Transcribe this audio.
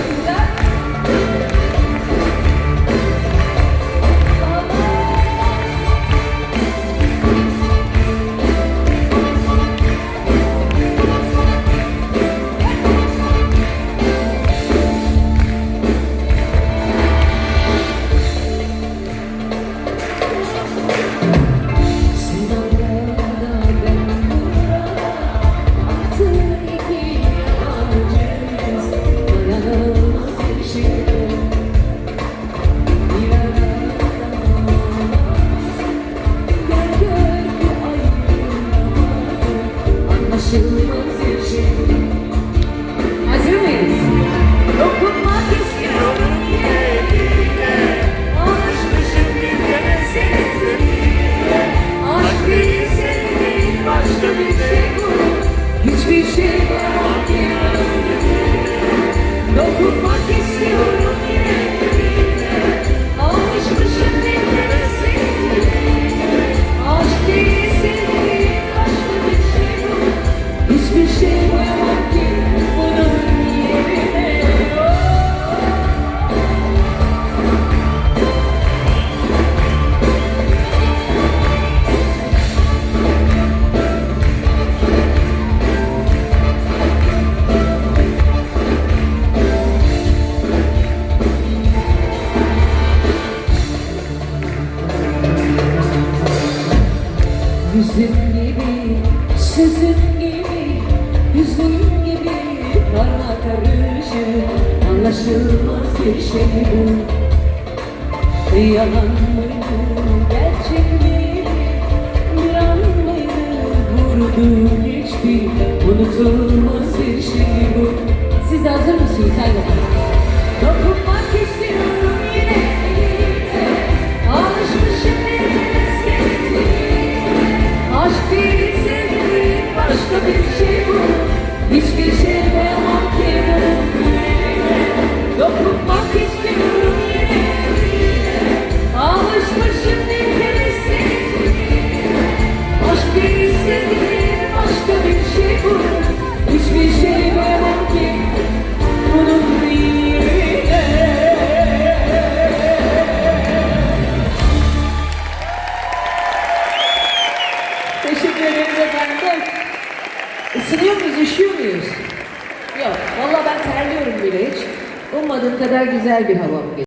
감사합니다. Yüzün gibi, sözün gibi, yüzün gibi. Karma karışık Anlaşılmaz bir şey bu. Yalan mıydı, gerçek miydi, bir an mıydı Vurdu geçti, unutulmaz bir şey bu. Siz hazır mısınız? Haydi bakalım. Hiçbir şey ki bunun yüreğine Dokunmak istiyorum yine. Alışmışım sevdiğine Aşk değil sevdiğin başka bir şey bu. Hiçbir şey koyamam ki bunun yüreğine Teşekkür ederiz efendim. Isınıyor muyuz, üşüyor muyuz? Yok, vallahi ben terliyorum bile hiç. Ummadığım kadar güzel bir hava bugün.